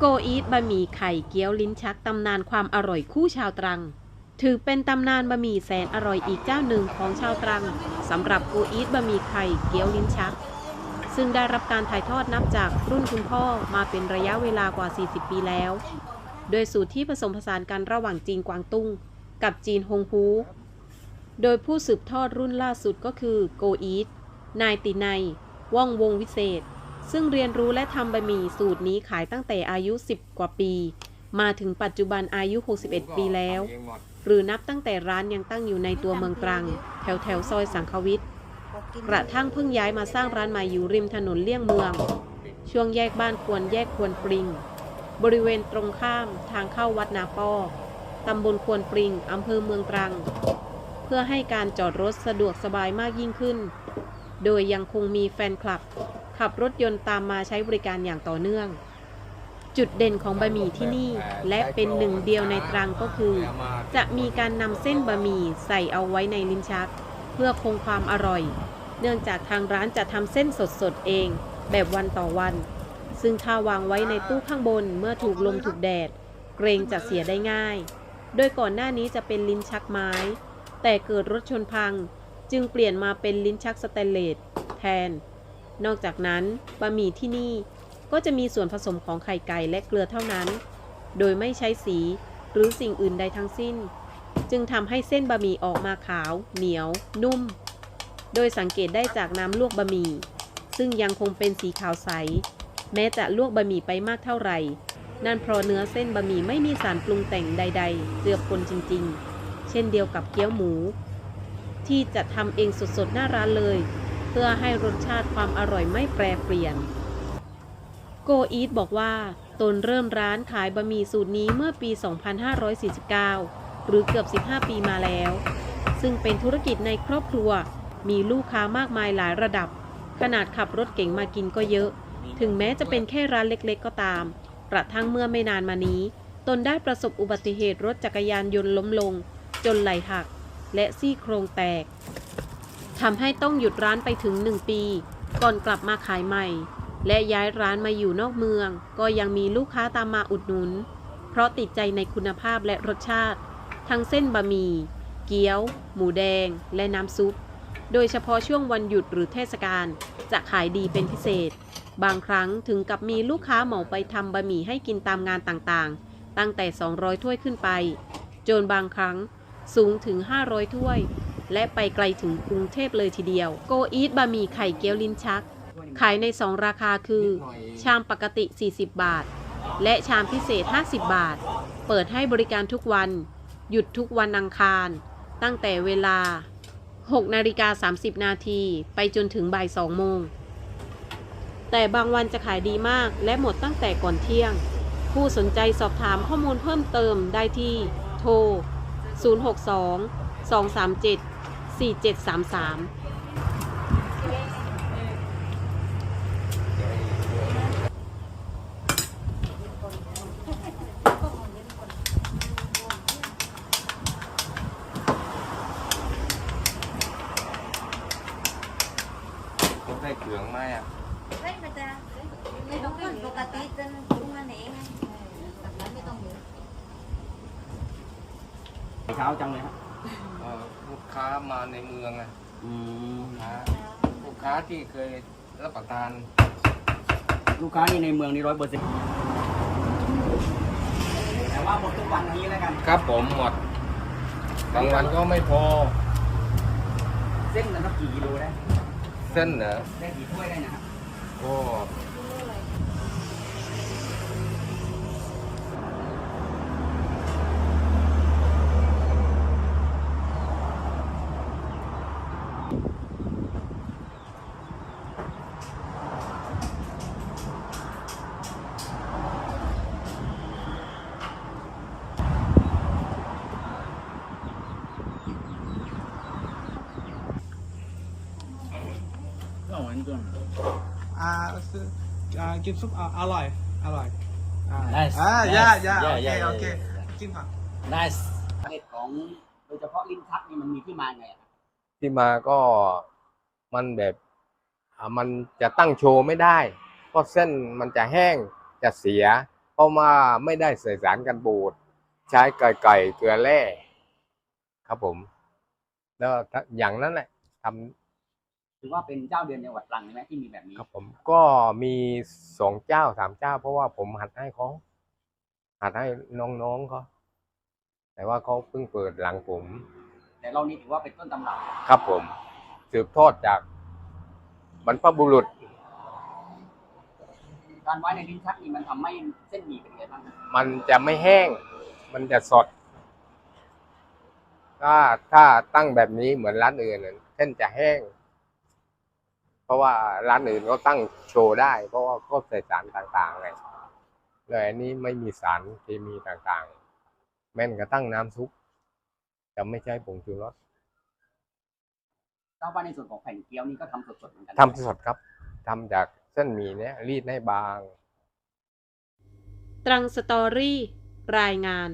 โกอีทบะหมี่ไข่เกี๊ยวลิ้นชักตำนานความอร่อยคู่ชาวตรัง ถือเป็นตำนานบะหมี่แสนอร่อยอีกเจ้าหนึ่งของชาวตรังสำหรับโกอีทบะหมี่ไข่เกี๊ยวลิ้นชัก ซึ่งได้รับการถ่ายทอดนับจากรุ่นคุณพ่อมาเป็นระยะเวลากว่า 40 ปีแล้ว โดยสูตรที่ผสมผสานกันระหว่างจีนกวางตุ้ง กับจีนฮงฮูโดยผู้สืบทอดรุ่นล่าสุดก็คือโกอีทนายตินัยว่องวงวิเศษ ซึ่งเรียนรู้และทำบะหมี่สูตรนี้ขายตั้งแต่อายุ 10 กว่าปี มาถึงปัจจุบันอายุ 61 ปีแล้ว หรือนับตั้งแต่ร้านยังตั้งอยู่ในตัวเมืองตรัง แถวแถวๆซอยสังควิทกระทั่งเพิ่งย้ายมาสร้างร้านใหม่อยู่ริมถนนเลี่ยงเมือง ช่วงแยกบ้านควรแยกควรปริง บริเวณตรงข้ามทางเข้าวัดนาป้อตำบลควรปริงอำเภอเมืองตรัง เพื่อให้การจอดรถสะดวกสบายมากยิ่งขึ้น โดยยังคงมีแฟนคลับ ขับรถยนต์ตามมาใช้บริการอย่างต่อเนื่อง จุดเด่นของบะหมี่ที่นี่ และเป็นหนึ่งเดียวในตรังก็คือ จะมีการนำเส้นบะหมี่ใส่เอาไว้ในลิ้นชัก เพื่อคงความอร่อย เนื่องจากทางร้านจะทำเส้นสดๆเอง แบบวันต่อวัน ซึ่งถ้าวางไว้ในตู้ข้างบนเมื่อถูกลมถูกแดด เกรงจะเสียได้ง่าย โดยก่อนหน้านี้จะเป็นลิ้นชักไม้ แต่เกิดรถชนพัง จึงเปลี่ยนมาเป็นลิ้นชักสแตนเลสแทน นอกจากนั้นบะหมี่ที่นี่ก็จะมีส่วนผสมของไข่ไก่และเกลือเท่านั้น โดยไม่ใช้สีหรือสิ่งอื่นใดทั้งสิ้น จึงทำให้เส้นบะหมี่ออกมาขาว เหนียว นุ่ม โดยสังเกตได้จากน้ำลวกบะหมี่ซึ่งยังคงเป็นสีขาวใส แม้จะลวกบะหมี่ไปมากเท่าไหร่ นั่นเพราะเนื้อเส้นบะหมี่ไม่มีสารปรุงแต่งใด ๆ เจือปนจริง ๆ เช่นเดียวกับเกี๊ยวหมู ที่จะทำเองสดๆหน้าร้านเลย พื่อให้รสชาติความอร่อยไม่แปรเปลี่ยน โกอีทบอกว่า ตนเริ่มร้านขายบะหมี่สูตรนี้เมื่อปี 2549 หรือเกือบ 15 ปีมาแล้ว ซึ่งเป็นธุรกิจในครอบครัว มีลูกค้ามากมายหลายระดับ ขนาดขับรถเก๋งมากินก็เยอะ ถึงแม้จะเป็นแค่ร้านเล็กๆ ก็ตาม กระทั่งเมื่อไม่นานมานี้ ตนได้ประสบอุบัติเหตุรถจักรยานยนต์ล้มลง จนไหล่หักและซี่โครงแตก ทำให้ต้องหยุดร้านไปถึง 1 ปี ก่อนกลับมาขายใหม่ และย้ายร้านมาอยู่นอกเมือง ก็ยังมีลูกค้าตามมาอุดหนุน เพราะติดใจในคุณภาพและรสชาติ ทั้งเส้นบะหมี่เกี๊ยว หมูแดง และน้ำซุป โดยเฉพาะช่วงวันหยุดหรือเทศกาลจะขายดีเป็นพิเศษ บางครั้งถึงกับมีลูกค้าเหมาไปทำบะหมี่ให้กินตามงานต่างๆ ตั้งแต่ 200 ถ้วยขึ้นไป จนบางครั้งสูงถึง 500 ถ้วย และไปไกลถึงกรุงเทพเลยทีเดียว โกอีทบะหมี่ไข่เกี๊ยวลิ้นชัก ขายใน 2 ราคาคือ ชามปกติ 40 บาท และชามพิเศษ 50 บาท เปิดให้บริการทุกวัน หยุดทุกวันอังคาร ตั้งแต่เวลา 6 นาฬิกา 30 นาที ไปจนถึงบ่าย 2 โมง แต่บางวันจะขายดีมากและหมดตั้งแต่ก่อนเที่ยง ผู้สนใจสอบถามข้อมูลเพิ่มเติมได้ที่ โทร 062 237 4733ต้องใส่เกลืองไหมอะ Đấy mà ta Mày không có một cái tí tên cũng là nè เช้าจังเลยครับ เอ่อลูกค้ามาในเมืองอะอืมนะลูกค้าที่เคยรับประทานลูกค้านี่ในเมืองนี่ร้อยเปอร์เซ็นต์แต่ว่าหมดทุกวันนี้แล้วกัน ครับผมหมดบางวันก็ไม่พอเส้นนะครับกี่กิโลได้เส้นเหรอได้กี่ถ้วยได้นะครับก็ อ่าคืออ่ากินซุปอ่าอร่อย อร่อยอ่า Nice อ่า Nice ย่าย่า Yeah, โอเค yeah, yeah, โอเค yeah, กินผัก nice สาเหตุของโดยเฉพาะลิ้นชักนี่มันมีที่มาไงอะครับที่มาก็มันแบบอ่ามันจะตั้งโชว์ไม่ได้เพราะเส้นมันจะแห้งจะเสีย เพราะว่าไม่ได้ใส่สารกันบูด ใช้ไก่ไก่เกลือแร่ครับผม แล้วถ้าอย่างนั้นแหละทำ ถือว่าเป็นเจ้าเดือนในจังหวัดตรังใช่ไหมที่มีแบบนี้ครับผมก็มีสองเจ้าสามเจ้า เพราะว่าผมหัดให้เขาหัดให้น้องๆเขาแต่ว่าเขาเพิ่งเปิดหลังผม แต่เรานี่ถือว่าเป็นต้นตำรับครับผม สืบทอดจากบรรพบุรุษ การไว้ในลิ้นชักนี่มันทำให้เส้นหมี่เป็นยังไงบ้างมันจะไม่แห้ง มันจะสด ถ้าถ้าตั้งแบบนี้เหมือนร้านอื่นน่ะเส้นจะแห้ง เพราะว่าร้านอื่นก็ตั้งโชว์ได้ เพราะว่าก็ใส่สารต่างๆไงเลยอันนี้ไม่มีสารเคมีต่างๆ แม่นกระตั้งน้ำซุปจะไม่ใช้ผงชูรสทราบว่าในส่วนของแผ่นเกี๊ยวนี่ก็ทำสดๆเหมือนกันทำสดครับทำจากเส้นหมี่เนี้ยรีดให้บาง ตรังสตอรี่ รายงาน